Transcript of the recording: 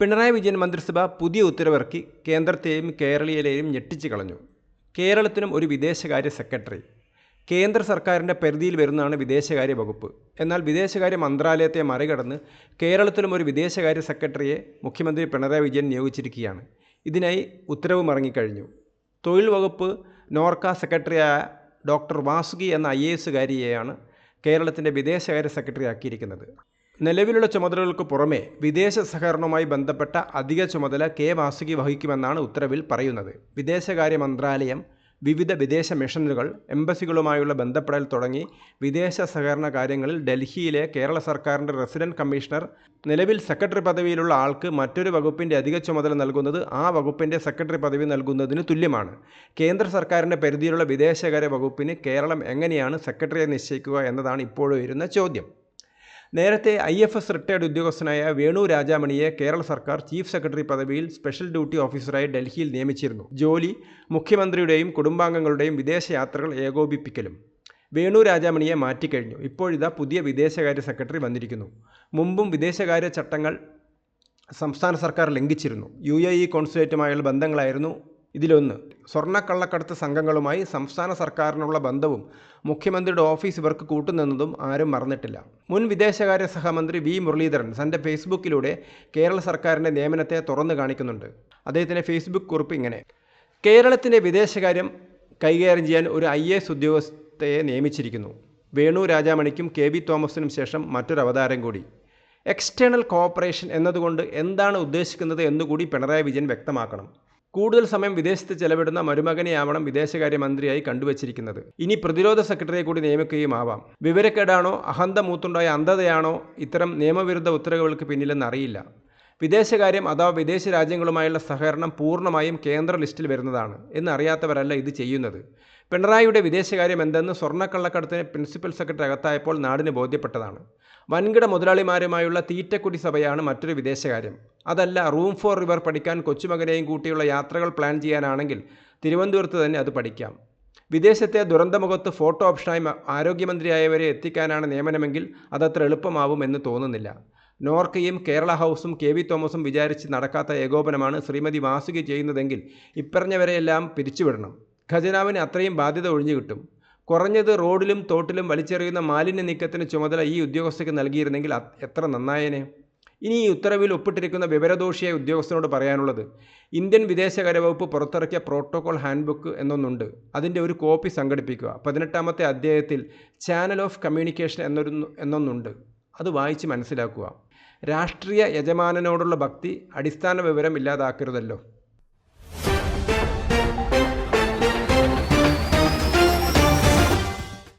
പിണറായി വിജയൻ മന്ത്രിസഭ പുതിയ ഉത്തരവിറക്കി കേന്ദ്രത്തെയും കേരളീയരെയും ഞെട്ടിച്ചു കളഞ്ഞു. കേരളത്തിനും ഒരു വിദേശകാര്യ സെക്രട്ടറി. കേന്ദ്ര സർക്കാരിന്റെ പരിധിയിൽ വരുന്നതാണ് വിദേശകാര്യ വകുപ്പ്. എന്നാൽ വിദേശകാര്യ മന്ത്രാലയത്തെ മറികടന്ന് കേരളത്തിലും ഒരു വിദേശകാര്യ സെക്രട്ടറിയെ മുഖ്യമന്ത്രി പിണറായി വിജയൻ നിയോഗിച്ചിരിക്കുകയാണ്. ഇതിനായി ഉത്തരവ് മറങ്ങിക്കഴിഞ്ഞു തൊഴിൽ വകുപ്പ് നോർക്ക സെക്രട്ടറിയായ ഡോക്ടർ വാസുകി എന്ന ഐ എ എസുകാരിയെയാണ് കേരളത്തിന്റെ വിദേശകാര്യ സെക്രട്ടറി ആക്കിയിരിക്കുന്നത് നിലവിലുള്ള ചുമതലകൾക്ക് പുറമെ വിദേശ സഹകരണവുമായി ബന്ധപ്പെട്ട അധിക ചുമതല കെ വാസുകി വഹിക്കുമെന്നാണ് ഉത്തരവിൽ പറയുന്നത്. വിദേശകാര്യ മന്ത്രാലയം വിവിധ വിദേശ മിഷനുകൾ എംബസികളുമായുള്ള ബന്ധപ്പെടൽ തുടങ്ങി വിദേശ സഹകരണ കാര്യങ്ങളിൽ ഡൽഹിയിലെ കേരള സർക്കാരിന്റെ റെസിഡന്റ് കമ്മീഷണർ നിലവിൽ സെക്രട്ടറി പദവിയിലുള്ള ആൾക്ക് മറ്റൊരു വകുപ്പിന്റെ അധിക ചുമതല നൽകുന്നത് ആ വകുപ്പിന്റെ സെക്രട്ടറി പദവി നൽകുന്നതിന് തുല്യമാണ്. കേന്ദ്ര സർക്കാരിന്റെ പരിധിയിലുള്ള വിദേശകാര്യ വകുപ്പിന് കേരളം എങ്ങനെയാണ് സെക്രട്ടറിയെ നിശ്ചയിക്കുക എന്നതാണ് ഇപ്പോഴുയരുന്ന ചോദ്യം. നേരത്തെ ഐ എഫ് എസ് റിട്ടയർഡ് ഉദ്യോഗസ്ഥനായ വേണു രാജാമണിയെ കേരള സർക്കാർ ചീഫ് സെക്രട്ടറി പദവിയിൽ സ്പെഷ്യൽ ഡ്യൂട്ടി ഓഫീസറായി ഡൽഹിയിൽ നിയമിച്ചിരുന്നു. ജോലി മുഖ്യമന്ത്രിയുടെയും കുടുംബാംഗങ്ങളുടെയും വിദേശയാത്രകൾ ഏകോപിപ്പിക്കലും. വേണു രാജാമണിയെ മാറ്റിക്കഴിഞ്ഞു. ഇപ്പോഴിതാ പുതിയ വിദേശകാര്യ സെക്രട്ടറി വന്നിരിക്കുന്നു. മുമ്പും വിദേശകാര്യ ചട്ടങ്ങൾ സംസ്ഥാന സർക്കാർ ലംഘിച്ചിരുന്നു. യു എ ഇ കോൺസുലേറ്റുമായുള്ള ബന്ധങ്ങളായിരുന്നു ഇതിലൊന്ന് സ്വർണക്കള്ളക്കടത്ത് സംഘങ്ങളുമായി സംസ്ഥാന സർക്കാരിനുള്ള ബന്ധവും മുഖ്യമന്ത്രിയുടെ ഓഫീസ് ഇവർക്ക് കൂട്ടുനിന്നതും ആരും മറന്നിട്ടില്ല. മുൻ വിദേശകാര്യ സഹമന്ത്രി വി. മുരളീധരൻ തന്റെ ഫേസ്ബുക്കിലൂടെ കേരള സർക്കാരിന്റെ നിയമനത്തെ തുറന്നു കാണിക്കുന്നുണ്ട്. അദ്ദേഹത്തിന്റെ ഫേസ്ബുക്ക് കുറിപ്പ് ഇങ്ങനെ കേരളത്തിന്റെ വിദേശകാര്യം കൈകാര്യം ചെയ്യാൻ ഒരു ഐ എസ് ഉദ്യോഗസ്ഥയെ നിയമിച്ചിരിക്കുന്നു. വേണു രാജാമണിക്കും കെ ബി തോമസിനും ശേഷം മറ്റൊരു അവതാരം കൂടി. എക്സ്റ്റേണൽ കോഓപ്പറേഷൻ എന്നതുകൊണ്ട് എന്താണ് ഉദ്ദേശിക്കുന്നത് എന്നുകൂടി പിണറായി വിജയൻ വ്യക്തമാക്കണം. കൂടുതൽ സമയം വിദേശത്ത് ചെലവിടുന്ന മരുമകനെയാവണം വിദേശകാര്യമന്ത്രിയായി കണ്ടുവച്ചിരിക്കുന്നത്. ഇനി പ്രതിരോധ സെക്രട്ടറിയെ കൂടി നിയമിക്കുകയും ആവാം. വിവരക്കേടാണോ? അഹന്ത മൂത്തുണ്ടായ അന്ധതയാണോ? ഇത്തരം നിയമവിരുദ്ധ ഉത്തരവുകൾക്ക് പിന്നിലെന്ന് അറിയില്ല. വിദേശകാര്യം അഥവാ വിദേശ രാജ്യങ്ങളുമായുള്ള സഹകരണം പൂർണമായും കേന്ദ്ര ലിസ്റ്റിൽ വരുന്നതാണ് എന്നറിയാത്തവരല്ല ഇത് ചെയ്യുന്നത്. പിണറായിയുടെ വിദേശകാര്യം എന്തെന്ന് സ്വർണക്കള്ളക്കടത്തിന് പ്രിൻസിപ്പൽ സെക്രട്ടറി അകത്തായപ്പോൾ നാടിന് ബോധ്യപ്പെട്ടതാണ്. വൻകിട മുതലാളിമാരുമായുള്ള തീറ്റക്കുടി സഭയാണ് മറ്റൊരു വിദേശകാര്യം. അതല്ല റൂം ഫോർ റിവർ പഠിക്കാൻ കൊച്ചുമകനെയും കൂട്ടിയുള്ള യാത്രകൾ പ്ലാൻ ചെയ്യാനാണെങ്കിൽ തിരുവനന്തപുരത്ത് തന്നെ അത് പഠിക്കാം. വിദേശത്തെ ദുരന്തമുഖത്ത് ഫോട്ടോ ഓപ്ഷനായി ആരോഗ്യമന്ത്രിയായവരെ എത്തിക്കാനാണ് നിയമനമെങ്കിൽ അതത്ര എളുപ്പമാവും എന്ന് തോന്നുന്നില്ല. നോർക്കയും കേരള ഹൗസും കെ വി തോമസും വിചാരിച്ച് നടക്കാത്ത ഏകോപനമാണ് ശ്രീമതി വാസുകി ചെയ്യുന്നതെങ്കിൽ ഇപ്പറഞ്ഞവരെയെല്ലാം പിരിച്ചുവിടണം. ഖജനാവിന് അത്രയും ബാധ്യത ഒഴിഞ്ഞു കിട്ടും. കുറഞ്ഞത് റോഡിലും തോട്ടിലും വലിച്ചെറിയുന്ന മാലിന്യ നീക്കത്തിന് ചുമതല ഈ ഉദ്യോഗസ്ഥയ്ക്ക് നൽകിയിരുന്നെങ്കിൽ എത്ര നന്നായേനെ? ഇനി ഈ ഉത്തരവിൽ ഒപ്പിട്ടിരിക്കുന്ന വിവരദോഷിയായ ഉദ്യോഗസ്ഥനോട് പറയാനുള്ളത് ഇന്ത്യൻ വിദേശകാര്യ വകുപ്പ് പുറത്തിറക്കിയ പ്രോട്ടോകോൾ ഹാൻഡ്ബുക്ക് എന്നൊന്നുണ്ട്. അതിന്റെ ഒരു കോപ്പി സംഘടിപ്പിക്കുക. പതിനെട്ടാമത്തെ അധ്യായത്തിൽ ചാനൽ ഓഫ് കമ്മ്യൂണിക്കേഷൻ എന്നൊരു എന്നൊന്നുണ്ട്. അത് വായിച്ച് മനസ്സിലാക്കുക. രാഷ്ട്രീയ യജമാനനോടുള്ള ഭക്തി അടിസ്ഥാന വിവരം ഇല്ലാതാക്കരുതല്ലോ.